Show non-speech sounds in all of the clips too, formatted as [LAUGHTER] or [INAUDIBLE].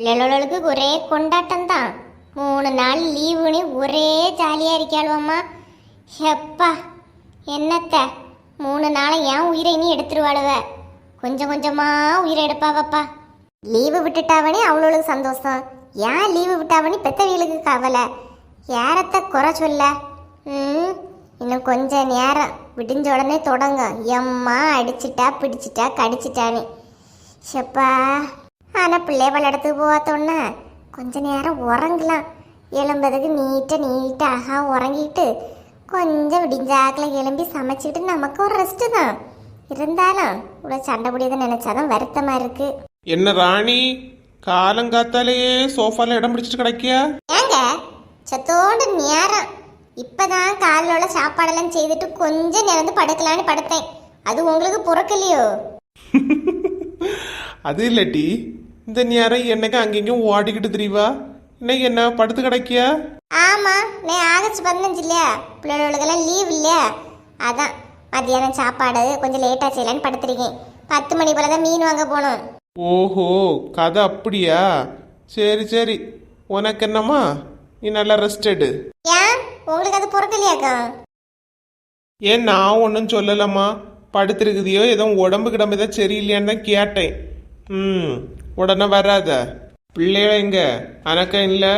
பிள்ளைகளுக்கு ஒரே கொண்டாட்டம் தான் மூணு நாள் லீவுன்னு ஒரே ஜாலியாக இருக்காளுவம்மா எப்பா என்னத்த? மூணு நாளை ஏன் உயிரை நீ எடுத்துருவாளுவ? கொஞ்சம் கொஞ்சமாக உயிரை எடுப்பாவப்பா. லீவு விட்டுட்டாவனே அவ்வளோளுக்கு சந்தோஷம். ஏன் லீவு விட்டாவனே பெத்தவங்களுக்கு கவலை? ஏறத்த குறை சொல்ல? ம் இன்னும் கொஞ்ச நேரம். விடிஞ்ச உடனே தொடங்க எம்மா அடிச்சிட்டா பிடிச்சிட்டா கடிச்சிட்டானே செப்பா ஆனால் பிள்ளை பல்லடத்துக்கு போகாத்தோன்னா கொஞ்ச நேரம் உறங்கலாம். எழும்பதுக்கு நீட்டாக நீட்டாக அழகா உறங்கிட்டு கொஞ்சம் விடிஞ்சாக்கில் எழும்பி சமைச்சிட்டு நமக்கு ஒரு ரெஸ்ட்டு தான். இருந்தாலும் இவ்வளோ சண்டை முடியாத நினச்சாதான் வருத்தமாக இருக்கு. என்ன ராணி? காலங்காத்தாலேயே சோஃபால இடம் பிடிச்சிட்டு கிடைக்கியா? ஏங்க சத்தோண்டு நேரம் இப்பதான் காலையில உள்ள சாப்பாடெல்லாம் செய்துட்டு கொஞ்சம் நேரம் படுக்கலான்னு படுத்தேன். அது உங்களுக்கு பொறுக்கலையோ [LAUGHS] அது இல்லட்டி இந்த நேரம் என்னங்க அங்கெங்கேயும் ஓடிக்கிட்டு தெரியவா? இன்னைக்கு என்ன படுத்து கிடைக்கியா? ஆமா நான் ஆகஸ்ட் பதினஞ்சு இல்லையா? பிள்ளைகளுக்கெல்லாம் லீவ் இல்லையா? அதான் மத்தியானம் சாப்பாடு கொஞ்சம் லேட்டா செய்யலான்னு படுத்திருக்கேன். பத்து மணி போல தான் மீன் வாங்க போகணும். ஓஹோ கதை அப்படியா? சரி சரி. உனக்கு என்னம்மா? நீ நல்லா ரெஸ்ட் எடு. ஏன்? உங்களுக்கு அது பொறுக்கலையாக்கா ஏன் நான் ஒன்றும் சொல்லலம்மா? படுத்திருக்குதியோ ஏதோ உடம்பு கிடம்பு ஏதோ சரியில்லையான்னு தான் கேட்டேன். ம். உடனே வராத பிள்ளைகள எங்க? அனக்கம் இல்லை?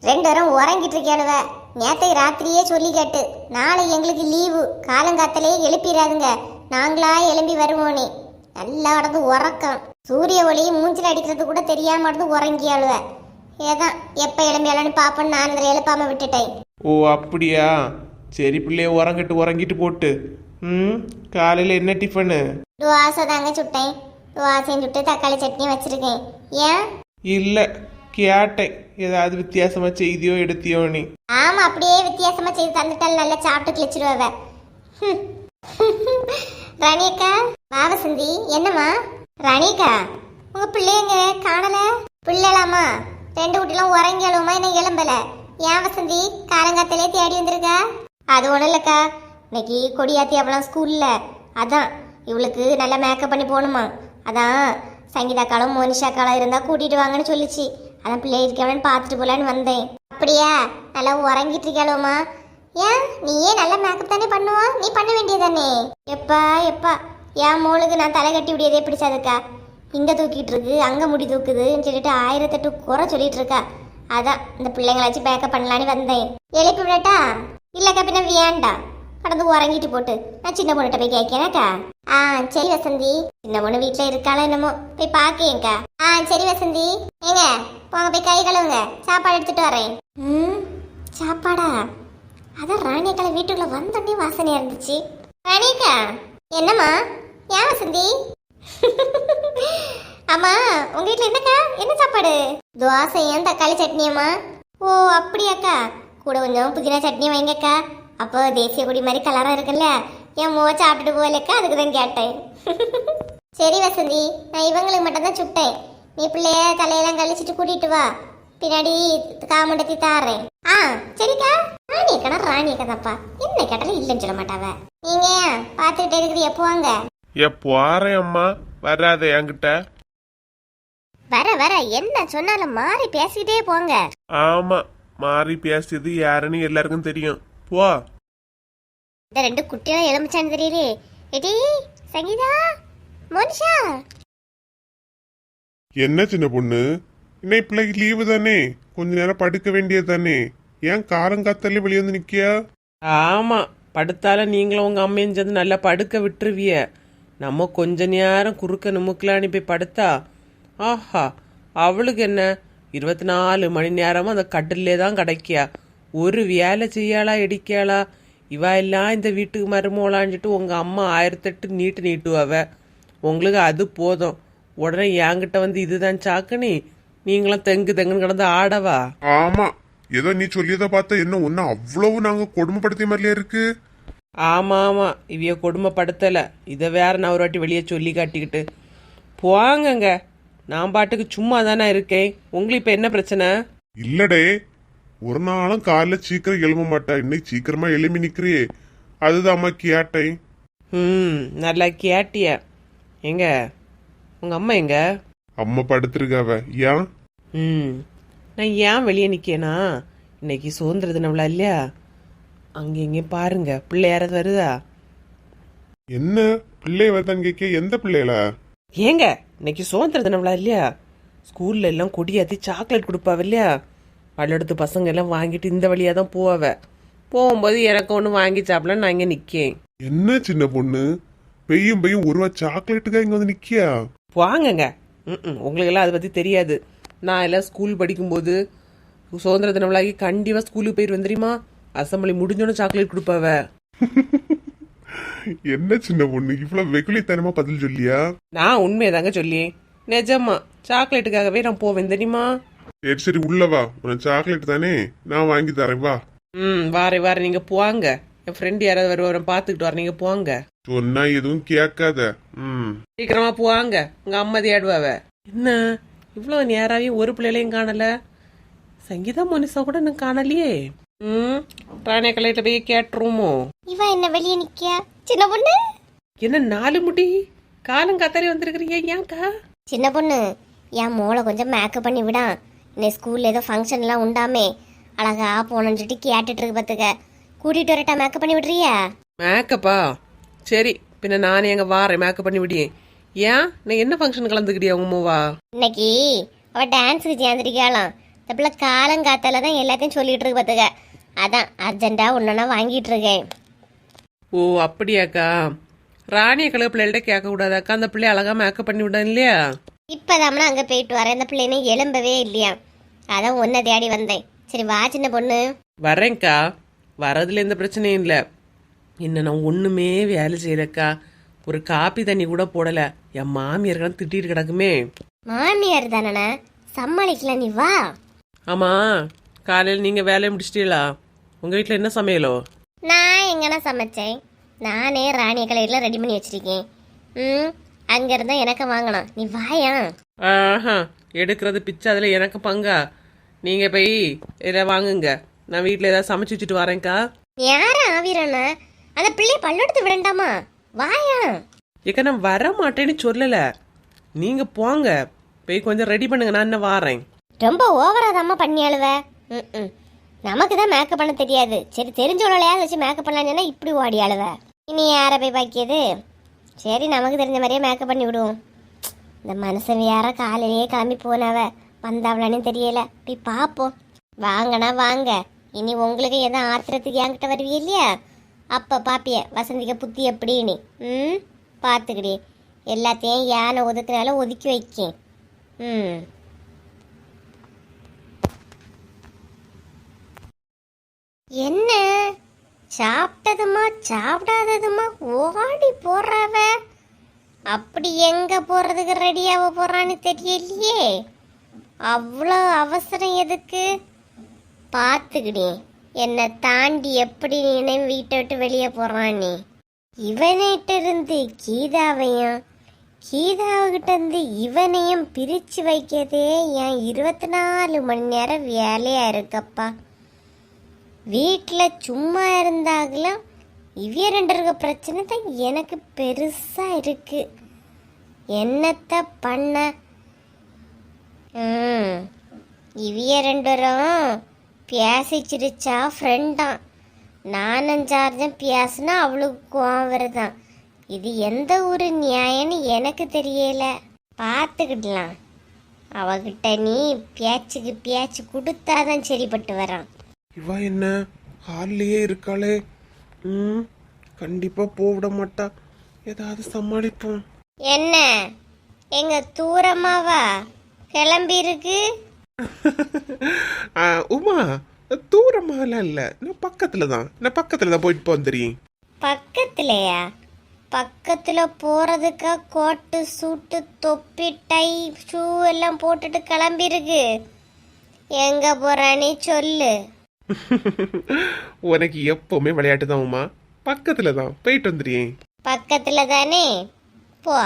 ரெண்டு பேரும் உறங்கிட்டு இருக்காளுவ நேற்றைக்கு ராத்திரியே சொல்லி கேட்டு நாளை எங்களுக்கு லீவு. காலங்காத்திலே எழுப்பிடாதுங்க நாங்களா எழும்பி வருவோனே. நல்லா கடந்து உறக்கம். சூரிய ஒளி மூஞ்சில் அடிக்கிறது கூட தெரியாம இருந்து உறங்கியாளுவ. ஏதான் எப்ப எழும்பியாலும் பாப்பேன்னு நான் அதில் எழுப்பாம விட்டுட்டேன். ஓ அப்படியா? சரி பிள்ளைய உறங்கிட்டு உறங்கிட்டு போட்டு. ம் காலையில் என்ன டிஃபனு துவாசை தாங்க சுட்டேன். துவாசையும் சுட்டு தக்காளி சட்னி வச்சிருக்கேன். ஏன்? இல்லை கேட்டேன். ஏதாவது வித்தியாசமா செய்தியோ எடுத்தியோ நீ. ஆமா அப்படியே வித்தியாசமா செய்து தந்துட்டால் நல்லா சாப்பிட்டு கிழிச்சிருவ ராணியக்கா வா வசந்தி. என்னம்மா? ராணியக்கா உங்க பிள்ளைங்க காணல? பிள்ளைலாமா? ரெண்டு குட்டிலாம் உறங்கியாலுமா என்ன எலும்பல ஏன் வசந்தி? காலங்காத்திலே தேடி வந்திருக்கா? அது ஒண்ணும் இல்லக்கா. இன்னைக்கு கொடியாத்தி அப்பலாம் ஸ்கூல்ல அதான் இவளுக்கு நல்லா மேக்கப் பண்ணி போகணுமா? அதான் சங்கீதாக்காலும் மோனிஷாக்காலும் இருந்தா கூட்டிட்டு வாங்கன்னு சொல்லிச்சு. அதான் பிள்ளை இருக்கவனு பார்த்துட்டு போகலான்னு வந்தேன். அப்படியா? நல்லா உறங்கிட்டு இருக்காளோமா ஏன்? நீயே நல்ல மேக்கப் தானே பண்ணுவா? நீ பண்ண வேண்டியதானே எப்பா எப்பா. என் மோளுக்கு நான் தலை கட்டி விடியதே பிடிச்சாதுக்கா. இங்கே தூக்கிட்டு இருக்கு அங்கே முடி தூக்குதுன்னு சொல்லிட்டு ஆயிரத்தெட்டு குறை சொல்லிட்டு இருக்கா. அதான் இந்த பிள்ளைங்களாச்சும் பேக்கப் பண்ணலான்னு வந்தேன். எழுப்பி விடட்டா? இல்லைக்கா பின்ன வேண்டாம் கடந்து உறங்கிட்டு போட்டு. நான் சின்ன பொண்ணுகிட்ட போய் கேட்கிறேன்க்கா ஆ சரி வசந்தி. சின்ன பொண்ணு வீட்டுல இருக்காளோ என்னமோ? போய் பாக்கேன்க்கா ஆ சரி வசந்தி. ஏங்க போங்க போய் கை கழுவுங்க. சாப்பாடு எடுத்துட்டு வரேன். ம் சாப்பாடா? அதான் ராணியக்கால வீட்டுக்குள்ள வந்தோடனே வாசனையா இருந்துச்சு. ராணியக்கா என்னம்மா? ஏன் வசந்தி? அம்மா உங்க வீட்டுல என்னக்கா? என்ன சாப்பாடு? தோசை ஏன் தக்காளி சட்னியம்மா ஓ அப்படியாக்கா. கூட கொஞ்சம் புதினா சட்னி வைங்கக்கா. அப்போ தேசிய கொடி மாதிரி கலரா இருக்குல்ல? என் மோ சாப்பிட்டுட்டு போகலக்கா அதுக்கு தான் கேட்டேன். சரி வசந்தி நான் இவங்களுக்கு மட்டும் தான் சுட்டேன். நீ பிள்ளைய தலையெல்லாம் கழிச்சிட்டு கூட்டிட்டு வா. பின்னாடி காமண்டத்தி தாரேன். ஆ சரிக்கா. ராணி அக்கா ராணி அக்கா தான்ப்பா என்ன கேட்டாலும் இல்லைன்னு சொல்ல மாட்டாவ. நீங்க பார்த்துக்கிட்டே இருக்கிறீ எப்போ வாங்க? ஏ போறேன் அம்மா. வராத என்கிட்ட. வர வர. என்ன சொன்னாலும் மாறி பேசிக்கிட்டே போங்க. ஆமா மாறி பேசியது யாருன்னு எல்லாருக்கும் தெரியும். போ இந்த ரெண்டு குட்டியெல்லாம் எலுமிச்சான்னு தெரியலே எடி சங்கீதா மோனிஷா. என்ன சின்ன பொண்ணு? இன்னைக்கு பிள்ளைக்கு லீவு தானே? கொஞ்ச நேரம் படுக்க வேண்டியது தானே? ஏன் காலங்காத்தாலே வெளியே வந்து நிக்கியா? ஆமா படுத்தால நீங்களும் உங்க அம்மையும் சேர்ந்து நல்லா படுக்க விட்டுருவிய. நம்ம கொஞ்ச நேரம் குறுக்க நுமுக்கலான்னு போய் படுத்தா? ஆஹா அவளுக்கு என்ன? இருபத்தி நாலு மணி நேரமும் அந்த கட்டிலே தான் கிடைக்கியா? ஒரு வேலை செய்யாளா இடிக்காளா இவ எல்லாம் இந்த வீட்டுக்கு மருமோளான்ட்டு உங்க அம்மா ஆயிரத்தெட்டு நீட்டு நீட்டுவாவ. உங்களுக்கு அது போதும். உடனே என்கிட்ட வந்து இதுதான் சாக்குனி நீங்களும் தெங்கு தெங்குன்னு கிடந்து ஆடவா? ஆமா. ஏதோ நீ சொல்லியதை பார்த்தா என்ன ஒன்னும் அவ்வளவு நாங்க கொடுமைப்படுத்திய மாதிரியா இருக்கு? ஆமா ஆமா. இவைய கொடுமைப்படுத்தல. இதை வேற நான் ஒரு வாட்டி வெளியே சொல்லி காட்டிக்கிட்டு. போங்கங்க. நான் பாட்டுக்கு சும்மா தானே இருக்கேன். உங்களுக்கு இப்ப என்ன பிரச்சனை? இல்லடே. ஒரு நாளும் காலைல சீக்கிரம் எழும்ப மாட்டா. இன்னைக்கு சீக்கிரமா எழும்பி நிக்கிறியே. அதுதாம்மா கேட்டேன் ம் நல்லா கேட்டிய எங்க? உங்க அம்மா எங்க? அம்மா படுத்திருக்காவ. ஏன்? ம் நான் ஏன் வெளியே நிற்கேனா இன்னைக்கு சுதந்திர தினம்ல இல்லையா? அங்கே இங்கேயும் பாருங்க பிள்ளை யாராவது வருதா? என்ன? பிள்ளை வருதான்னு கேட்க எந்த பிள்ளைகளா ஏங்க இன்னைக்கு சுதந்திர தினம்ல இல்லையா? ஸ்கூல்ல எல்லாம் கொடியாத்தி சாக்லேட் கொடுப்பாவ இல்லையா? பல்லெடுத்து பசங்க எல்லாம் வாங்கிட்டு இந்த வழியாக தான் போவாவ போகும்போது எனக்கு ஒன்று வாங்கி சாப்பிடலாம் நான் இங்கே நிற்கேன் என்ன சின்ன பொண்ணு? பெய்யும் பெய்யும் ஒரு ரூபா சாக்லேட்டுக்கா இங்க வந்து நிக்கியா? வாங்கங்க. ம் உங்களுக்கெல்லாம் அதை பற்றி தெரியாது. நான் எல்லாம் ஸ்கூல் படிக்கும்போது சுதந்திர தினம்லாகி கண்டிப்பாக ஸ்கூலுக்கு போயிட்டு தெரியுமா? Assembly முடிஞ்சோன்னு chocolate கொடுப்பாவ. [LAUGHS] என்ன சின்ன பொண்ணு? இவ்வளவு வெகுளித்தனமா பதில் சொல்லியா? நான் உண்மையதாங்க சொல்லி நிஜமா சாக்லேட்டுக்காகவே நான் போவேன் தெரியுமா? சரி சரி உள்ள வா. உனக்கு சாக்லேட் தானே? நான் வாங்கி தரேன் வா. ம் வாரே வாரே நீங்கள் போவாங்க என் ஃப்ரெண்டு யாராவது வருவாரம் பார்த்துக்கிட்டு வர நீங்கள் போவாங்க சொன்னா எதுவும் கேட்காத. ம். சீக்கிரமா போவாங்க உங்க அம்மா தேடுவாவ என்ன? இவ்வளோ நேராவே ஒரு பிள்ளைகளையும் காணல? சங்கீதா மனுஷா கூட நான் காணலையே. ம் ராணே கலையிட்ட போய் கேட்டுருமோ இவ என்ன வெளியே நிக்கியா? சின்ன பொண்ணு? என்ன நாலு முடி? காலம் காத்தாலே வந்திருக்கிறீங்க ஏன்க்கா? சின்ன பொண்ணு என் மோளை கொஞ்சம் மேக்கப் பண்ணி விடான். இன்னைக்கு ஸ்கூல்ல ஏதோ ஃபங்க்ஷன்லாம் உண்டாமே. அழகா போனன்னு சொல்லிட்டு கேட்டுட்டு இருக்கு பார்த்துக்க கூட்டிட்டு வரட்டா மேக்கப் பண்ணி விடுறியா? மேக்கப்பா சரி பின்ன நானே எங்க வாரேன் மேக்கப் பண்ணி விடியேன். ஏன்? நீ என்ன ஃபங்க்ஷன் கலந்துக்கிட்டியா உங்க அம்மாவா இன்னைக்கு அவ டான்ஸுக்கு சேர்ந்துருக்காளாம் பிள்ளை காலங்காத்தால தான் எல்லாத்தையும் சொல்லிட்டு இருக்கு பார்த்துக்க அதான் அர்ஜென்ட்டா ஒன்னொன்னா வாங்கிட்டு இருக்கேன். ஓ அப்படியாக்கா? ராணிய கலர் பிள்ளைகள்ட்ட கேட்க கூடாதாக்கா அந்த பிள்ளை அழகா மேக்கப் பண்ணி விடான் இல்லையா? இப்போதாம்னா அங்கே போயிட்டு வரேன். இந்த பிள்ளைனே எலும்பவே இல்லையா? அதான் ஒன்றை தேடி வந்தேன். சரி வா சின்ன பொண்ணு. வரேன்க்கா. வரதுல எந்த பிரச்சனையும் இல்லை. என்ன நான் ஒன்றுமே வேலை செய்யலக்கா. ஒரு காப்பி தண்ணி கூட போடலை. என் மாமியார்லாம் திட்டிட்டு கிடக்குமே. மாமியார் தானே சமாளிக்கலாம் நீ வா. ஆமாம் காலையில் நீங்கள் வேலையை முடிச்சிட்டீங்களா? உங்கள் வீட்டில் என்ன சமையலோ? நான் எங்கன சமைச்சேன். நானே ராணிய கலரில் ரெடி பண்ணி வச்சிருக்கேன். ம் அங்கே இருந்தா எனக்கு வாங்கணும். நீ வாயா? ஆஹா எடுக்கிறது பிச்சை அதில் எனக்கு பங்கா? நீங்கள் போய் இதை வாங்குங்க. நான் வீட்டில் ஏதாவது சமைச்சு வச்சுட்டு வரேன்க்கா. யார ஆவிரண்ணா? அந்த பிள்ளைய பல்லெடுத்து விடண்டாமா? வாயா? ஏக்கா நான் வர மாட்டேன்னு சொல்லலை. நீங்கள் போங்க. போய் கொஞ்சம் ரெடி பண்ணுங்க. நான் என்ன வாரேன். ரொம்ப ஓவராதாம்மா பண்ணி அழுவ. ம் நமக்கு தான் மேக்கப் பண்ண தெரியாது. சரி தெரிஞ்சவளையாவது வச்சு மேக்கப் பண்ணலான்னு இப்படி ஓடி அழுவ. இனி யாரை போய் பாக்கியது? சரி நமக்கு தெரிஞ்ச மாதிரியே மேக்கப் பண்ணி விடுவோம். இந்த மனுஷன் யார காலையிலேயே கிளம்பி போனவ. வந்தவளானே தெரியல. போய் பார்ப்போம். வாங்கண்ணா வாங்க. இனி உங்களுக்கு எதுவும் ஆத்திரத்துக்கு என்கிட்ட வருவீ இல்லையா? அப்போ பாப்பிய வசந்திக்க புத்தி எப்படின்னு ம்? பார்த்துக்கிடி. எல்லாத்தையும் யானை ஒதுக்குனாலும் ஒதுக்கி வைக்கேன். ம். என்ன? சாப்பிட்டதுமா சாப்பிடாததுமா ஓடி போறாவ. அப்படி எங்க போறதுக்கு ரெடியாக போறான்னு தெரியலையே. அவ்வளோ அவசரம் எதுக்கு? பார்த்துக்கிடி என்னை தாண்டி எப்படி நீ வீட்டை விட்டு வெளியே போறான் நீ இவனிட்ட இருந்து கீதாவையும் கீதாவுகிட்ட இருந்து இவனையும் பிரிச்சு வைக்கிறதே என் இருபத்தி நாலு மணி நேரம் வேலையா இருக்கப்பா. வீட்டில் சும்மா இருந்தாகலாம். இவ்விய ரெண்டு பிரச்சனை தான் எனக்கு பெருசாக இருக்குது என்னத்தை பண்ண? ம். இவ்விய ரெண்டரும் பேசிச்சிருச்சா ஃப்ரெண்டான் நானும் சார்ஜும் பேசுனா அவளுக்கு கோவம் வருதான் இது எந்த ஒரு நியாயம்னு எனக்கு தெரியல. பார்த்துக்கிடலாம். அவகிட்ட நீ பேச்சுக்கு பேச்சு கொடுத்தாதான் சரிப்பட்டு வரான். இவ என்ன? ஹால்லையே இருக்காளே. ம் கண்டிப்பா போவிட மாட்டா. ஏதாவது சமாளிப்போம். என்ன? எங்க தூரமாவா? கிளம்பி இருக்கு [LAUGHS] ஆ, உமா தூரமாலாம் இல்ல. நான் பக்கத்துல தான். நான் பக்கத்துல தான் போயிட்டு போன் தெரியும் பக்கத்துலயா? பக்கத்துல போறதுக்கா கோட்டு சூட்டு தொப்பி டை ஷூ எல்லாம் போட்டுட்டு கிளம்பி இருக்கு எங்க போறானே சொல்லு. உனக்கு எப்பவுமே விளையாட்டு தான் உமா. பக்கத்துல தான். போயிட்டு வந்துடுறேன் பக்கத்துல தானே? போ.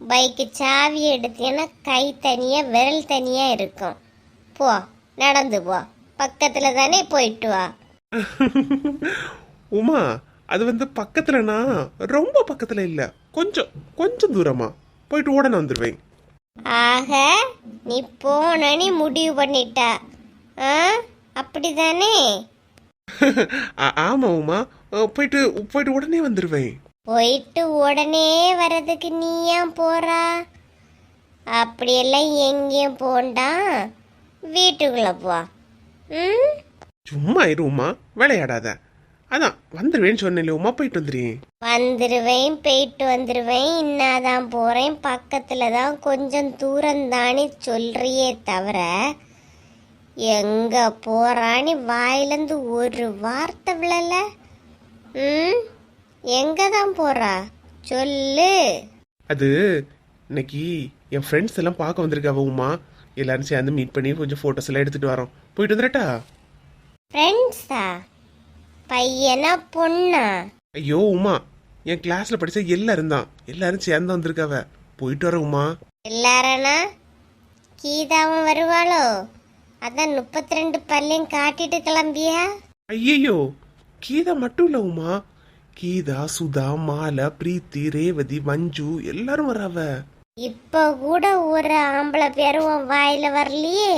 பைக்கு சாவி எடுத்தீங்கன்னா கை தனியா விரல் தனியா இருக்கும். போ. நடந்து போ. பக்கத்துல தானே போயிட்டு வா. [LAUGHS] உமா அது வந்து பக்கத்துலனா ரொம்ப பக்கத்துல இல்ல. கொஞ்சம் கொஞ்சம் தூரமா. போயிட்டு உடனே வந்துடுவேன் ஆக நீ போனன்னு முடிவு பண்ணிட்ட. ஆ? அப்படிதானே? [LAUGHS] ஆமா உமா. போயிட்டு போயிட்டு உடனே வந்துடுவேன் போயிட்டு உடனே வர்றதுக்கு நீ ஏன் போறா? அப்படியெல்லாம் எங்கேயும் போண்டா. வீட்டுக்குள்ள போ. ம்? சும்மா இரு உமா. விளையாடாத. அதான் வந்துடுவேன்னு சொன்னேன்ல உமா. போயிட்டு வந்துடுறேன் வந்துருவேன் போயிட்டு வந்துருவேன். இன்னாதான் போறேன். பக்கத்துல தான் கொஞ்சம் தூரம் தானே சொல்றியே தவிர எங்க போறான்னு வாயிலிருந்து ஒரு வார்த்தை விழல. ம்? எங்க தான் போறா? சொல்லு. அது இன்னைக்கு என் ஃப்ரெண்ட்ஸ் எல்லாம் பார்க்க வந்திருக்காவ உமா. எல்லாரும் சேர்ந்து மீட் பண்ணி கொஞ்சம் ஃபோட்டோஸ் எல்லாம் எடுத்துட்டு வரோம். போயிட்டு வந்துடட்டா? ஃப்ரெண்ட்ஸா பையனா பொண்ணா? ஐயோ உமா. என் கிளாஸ்ல படிச்ச எல்லாரும் தான். எல்லாரும் சேர்ந்து வந்திருக்காவ. போயிட்டு வர உமா. எல்லாரனா? கீதாவும் வருவாளோ? அதான் முப்பத்தி ரெண்டு பல்லையும் காட்டிட்டு கிளம்பியா? ஐயையோ கீதா மட்டும் இல்ல உமா. கீதா சுதா மாலா பிரீத்தி ரேவதி மஞ்சு எல்லாரும் வராவ இப்ப கூட ஒரு ஆம்பளை பேரும் உன் வாயில வரலையே.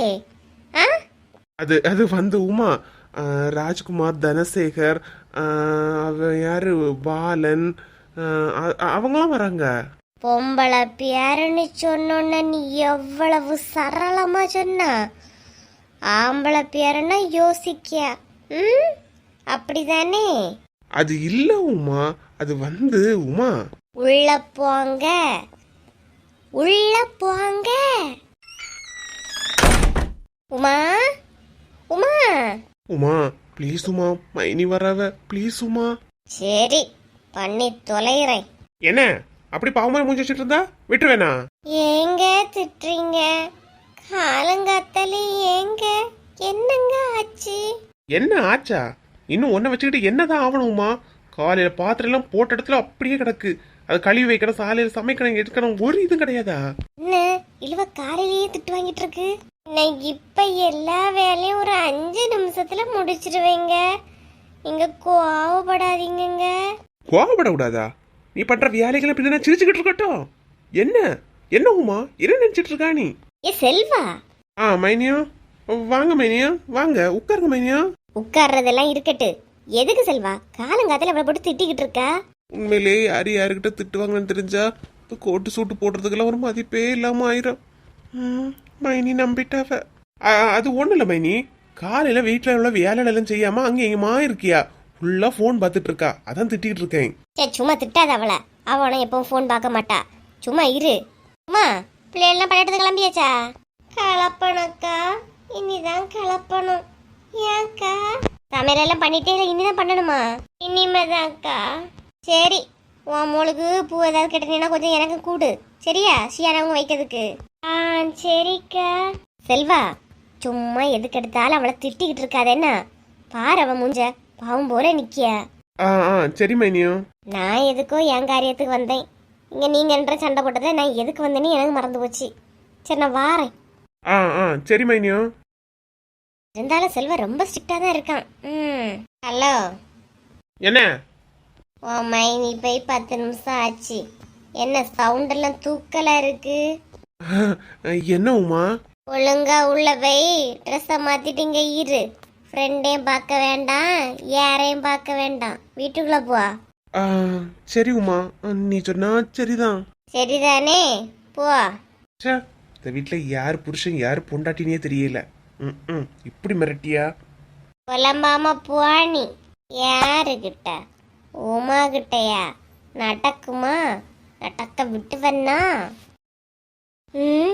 ஆ? அது அது வந்து உமா. ராஜ்குமார் தனசேகர் ஆஹ், அவ யாரு? பாலன் ஆஹ், அ- அவங்களாம் வராங்க. பொம்பளை பேருன்னு சொன்னோன்ன நீ எவ்வளவு சரளமா சொன்ன? ஆம்பளை பேருன்னா யோசிக்க ம்? அப்படிதானே? அது இல்ல உமா. அது வந்து உமா. உள்ள போங்க. உள்ள போங்க. உமா? உமா? உமா ப்ளீஸ் உமா. மைனி வராவ ப்ளீஸ் உமா. சரி பண்ணி தொலைகிறேன் என்ன? அப்படி பாவமா மூஞ்சி வச்சுட்டு இருந்தா? விட்டுருவேனா? ஏங்க திட்டுறீங்க? காலங்காத்தாலே ஏங்க? என்னங்க ஆச்சு? என்ன ஆச்சா? இன்னும் ஒன்ன வச்சுக்கிட்டு என்னதான் ஆகணுமா காலையில பாத்திரம் எல்லாம் போட்ட இடத்துல அப்படியே கிடக்கு. அது கழுவி வைக்கணும் சாலையில சமைக்கணும் எடுக்கணும் ஒரு இதுவும் கிடையாதா? என்ன? இழுவ காலையிலேயே திட்டு வாங்கிட்டு இருக்கு. நான் இப்ப எல்லா வேலையும் ஒரு அஞ்சு நிமிஷத்துல முடிச்சிருவேங்க. நீங்க கோவப்படாதீங்கங்க. கோவப்பட கூடாதா? நீ பண்ற வேலைகளை பின்ன சிரிச்சுக்கிட்டு இருக்கட்டும். என்ன? என்ன உமா என்ன நினைச்சிட்டு இருக்கா நீ? ஏ செல்வா? ஆ மைனியா. வாங்க மைனியா. வாங்க உட்காருங்க மைனியா. உட்கார்றதெல்லாம் இருக்கட்டு. எதுக்கு செல்வா? காலங்காத்துல அவளை போட்டு திட்டிக்கிட்டு இருக்கா? உண்மையிலேயே யாரு யாருக்கிட்ட திட்டுவாங்கன்னு தெரிஞ்சா கோட்டு சூட்டு போடுறதுக்கெல்லாம் ஒரு மதிப்பே இல்லாம ஆயிரும். ம், மைனி நம்பிட்டாவ. ஆ, அது ஒண்ணும் இல்ல மைனி. காலையில வீட்டுல உள்ள வேலை எல்லாம் செய்யாம அங்க எங்கமா இருக்கியா? ஃபுல்லா போன் பார்த்துட்டு இருக்கா. அதான் திட்டிக்கிட்டு இருக்கேன். சே சும்மா திட்டாத அவளை. அவனை எப்பவும் ஃபோன் பார்க்க மாட்டா. சும்மா இரு. அம்மா பிள்ளைகள்லாம் பள்ளியெடுத்து கிளம்பியாச்சா? கலப்பணக்கா இனிதான் கலப்பணும். ஏன்க்கா? சமையலெல்லாம் பண்ணிட்டே இல்லை இனிதான் பண்ணணுமா? இனிமேதான்க்கா. சரி உன் மோளுக்கு பூ ஏதாவது கட்டினீங்கன்னா கொஞ்சம் எனக்கு கூடு. சரியா? சியானவங்க வைக்கிறதுக்கு. ஆ சரிக்கா. செல்வா சும்மா எதுக்கு எடுத்தாலும் அவளை திட்டிக்கிட்டு இருக்காத என்ன? பாரு அவன் மூஞ்ச. பாவம் போல நிக்கியா? ஆ ஆ சரி மைனியோ. நான் எதுக்கோ என் காரியத்துக்கு வந்தேன். இங்க நீங்க என்ற சண்டை போட்டதை நான் எதுக்கு வந்தேன்னு எனக்கு மறந்து போச்சு. சரி நான் வாரேன். ஆ ஆ சரி மைனியோ. இருந்தாலும் செல்வா ரொம்ப ஸ்ட்ரிக்டா தான் இருக்கான். ம். ஹலோ. என்ன? ஓ மைனி போய் பத்து நிமிஷம் ஆச்சு. என்ன சவுண்ட் எல்லாம் தூக்கலா இருக்கு? என்ன உமா? ஒழுங்கா உள்ள போய் ட்ரெஸ்ஸை மாத்திட்டு இங்க இரு. ஃப்ரெண்டையும் பார்க்க வேண்டாம் யாரையும் பார்க்க வேண்டாம். வீட்டுக்குள்ள போ. ஆ, சரி உமா. நீ சொன்னா சரிதான். சரிதானே? போ. ச்சே இந்த வீட்டுல யார் புருஷன் யார் பொண்டாட்டினே தெரியல. ம் ம் இப்படி மிரட்டியா? புலம்பாம போனி யாருக்கிட்ட உமா கிட்டயா நடக்குமா? நடக்க விட்டு வண்ணா ம்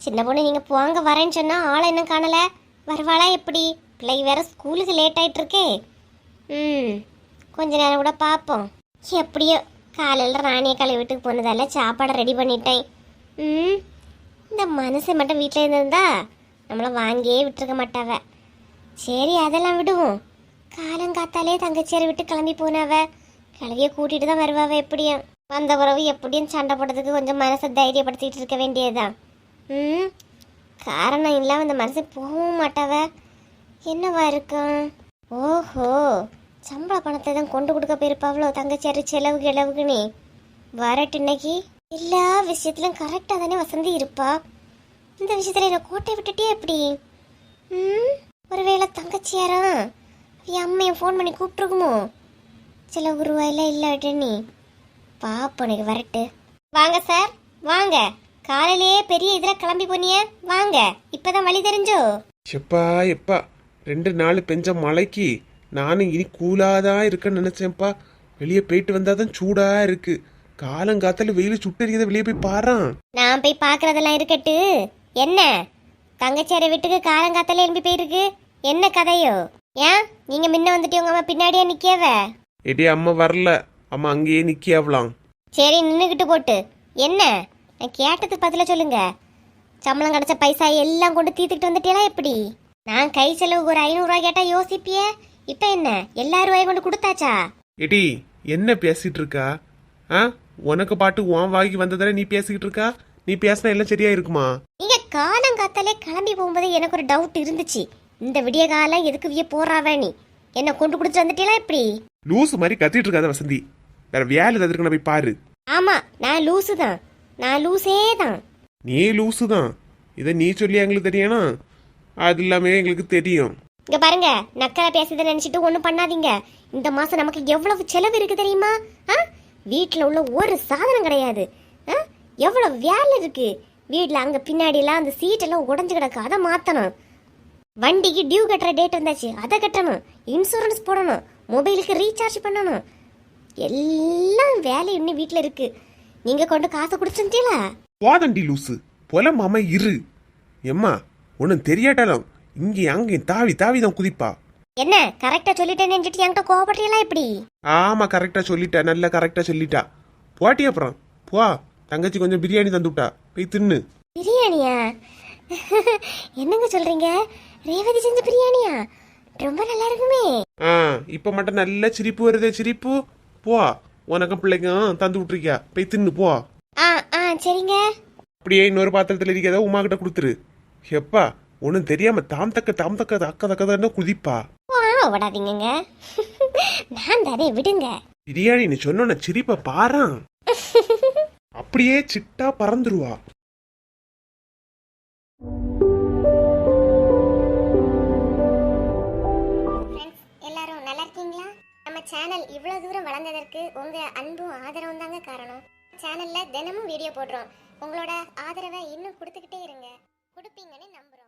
சின்ன பொண்ணு நீங்க போங்க வரேன்னு சொன்னா ஆளை என்ன காணல. வருவாளா எப்படி? பிள்ளை வேற ஸ்கூலுக்கு லேட் ஆயிட்டு இருக்கே ம் கொஞ்ச நேரம் கூட பார்ப்போம் எப்படியோ காலையில் ராணியை கலை வீட்டுக்கு போனதால சாப்பாடை ரெடி பண்ணிட்டேன். ம் இந்த மனுஷன் மட்டும் வீட்டில் இருந்திருந்தா நம்மளை வாங்கியே விட்டுருக்க மாட்டாவ. சரி அதெல்லாம் விடுவோம். காலங்காத்தாலே தங்கச்சியரை விட்டு கிளம்பி போனாவ. கிளவிய கூட்டிகிட்டு தான் வருவாவ எப்படியும். வந்த உறவு எப்படியும் சண்டை போடுறதுக்கு கொஞ்சம் மனசை தைரியப்படுத்திக்கிட்டு இருக்க வேண்டியதுதான். ம் காரணம் இல்லாமல் இந்த மனசு போகவும் மாட்டாவ. என்னவா இருக்கும்? ஓஹோ. சம்பள பணத்தை தான் கொண்டு கொடுக்க போயிருப்பாவளோ தங்கச்சியாரு செலவு கிளவுக்கு வரட்டு இன்னைக்கு. எல்லா விஷயத்திலும் கரெக்டாக தானே வசந்தி இருப்பா. இந்த விஷயத்தில் என்ன கோட்டை விட்டுட்டே எப்படி? ம்? ஒருவேளை தங்கச்சியாரா? என் அம்மையை ஃபோன் பண்ணி கூப்பிட்ருக்குமோ சில உருவாயில இல்லை நீ. பாப்போம் எனக்கு வரட்டு. வாங்க சார் வாங்க. காலையிலேயே பெரிய இதில் கிளம்பி போனிய. வாங்க. இப்போதான் வழி தெரிஞ்சோ? எப்பா எப்பா. ரெண்டு நாள் பெஞ்ச மழைக்கு நானும் இனி கூலாதான் இருக்கேன்னு நினைச்சேன்ப்பா. வெளியே போயிட்டு வந்தாதான் சூடா இருக்கு. காலங்காத்தால வெயில் சுட்டெரியாத வெளியே போய் பாறான் நான் போய் பார்க்கறதெல்லாம் இருக்கட்டு. என்ன? தங்கச்சியாரை வீட்டுக்கு காலங்காத்தால எழும்பி போயிருக்கு. என்ன கதையோ? ஏன்? நீங்க முன்ன வந்துட்டு உங்க அம்மா பின்னாடியே நிக்கவ எடி அம்மா வரல. அம்மா அங்கேயே நிக்கியாவலாம் சரி நின்னுக்கிட்டு போட்டு. என்ன? நான் கேட்டதுக்கு பதில சொல்லுங்க. சம்பளம் கிடைச்ச பைசா எல்லாம் கொண்டு தீத்துக்கிட்டு வந்துட்டேனா எப்படி? நான் கை செலவுக்கு ஒரு ஐநூறுரூவா கேட்டா யோசிப்பியே? இப்போ என்ன? எல்லா ரூபாயும் கொண்டு கொடுத்தாச்சா? எடி என்ன பேசிட்டு இருக்கா ஆ? உனக்கு பாட்டு உன் வாங்கி வந்ததால நீ பேசிக்கிட்டு இருக்கா நீ பேசினா எல்லாம் சரியா இருக்குமா நீங்க காலங்காத்தாலே கிளம்பி போகும்போது எனக்கு ஒரு டவுட் இருந்துச்சு. இந்த விடிய காலம் எதுக்கு விய போறாவே நீ? என்ன கொண்டு கொடுத்துட்டு வந்துட்டீங்களா எப்படி? லூசு மாதிரி கத்திட்டு இருக்காத வசந்தி. வேற வேலை ஏதாவது இருக்குன்னு போய் பாரு. ஆமா நான் லூசு தான். நான் லூசே தான். நீ லூசு தான். இதை நீ சொல்லி எங்களுக்கு தெரியணும் அது இல்லாமே எங்களுக்கு தெரியும். இங்க பாருங்க நக்கலா பேசுறதை நினைச்சிட்டு ஒண்ணும் பண்ணாதீங்க. இந்த மாசம் நமக்கு எவ்வளவு செலவு இருக்கு தெரியுமா? ஆ? வீட்டில் உள்ள ஒரு சாதனம் கிடையாது. ஆ? எவ்வளவு வேலை இருக்கு? வீட்டில் அங்க பின்னாடி எல்லாம் அந்த சீட் எல்லாம் கிடக்கு. அதை மாத்தணும். வண்டிக்கு டியூ கட்டுற டேட் வந்தாச்சு அதை கட்டணும். இன்சூரன்ஸ் போடணும். மொபைலுக்கு ரீசார்ஜ் பண்ணணும். எல்லாம் வேலை இன்னும் வீட்டில் இருக்கு. நீங்க கொண்டு காசை கொடுத்துட்டீங்களா போதண்டி லூசு. போல மாமா இரு. எம்மா ஒன்றும் தெரியாட்டாலும். இங்கே அங்கேயும் தாவி தாவி தான் குதிப்பா. என்ன கரெக்டா சொல்லிட்டேன்னு என்கிட்ட கோவப்படுறீங்களா இப்படி? ஆமா கரெக்டா சொல்லிட்டா நல்லா கரெக்டா சொல்லிட்டா. போட்டி அப்புறம். போ தங்கச்சி கொஞ்சம் பிரியாணி தந்துவிட்டா போய் தின்னு. பிரியாணியா? என்னங்க சொல்றீங்க? ரேவதி செஞ்ச பிரியாணியா? ரொம்ப நல்லா இருக்குமே. ஆ இப்போ மட்டும் நல்ல சிரிப்பு வருதே சிரிப்பு. போ உனக்கும் பிள்ளைக்கும் தந்து விட்டுருக்கியா? போய் தின்னு போ. ஆ ஆ சரிங்க. அப்படியே இன்னொரு பாத்திரத்தில் இருக்கிறத உமா கிட்ட கொடுத்துரு. எப்பா ஒன்றும் தெரியாம தாம் தக்க தாம் தக்க அக்க தக்கதான்னு குதிப்பா. ஆ விடாதீங்கங்க நான் தானே விடுங்க. பிரியாணி நீ சொன்ன சிரிப்பை பாறான் [LAUGHS] அப்படியே சிட்டா பறந்துருவா. எல்லாரும் நல்லா இருக்கீங்களா? நம்ம சேனல் இவ்வளவு தூரம் வளர்ந்ததற்கு உங்க அன்பும் ஆதரவும் தாங்க காரணம். சேனல்ல தினமும் வீடியோ போடுறோம். உங்களோட ஆதரவை இன்னும் கொடுத்துக்கிட்டே இருங்க. கொடுப்பீங்கன்னு நம்புறோம்.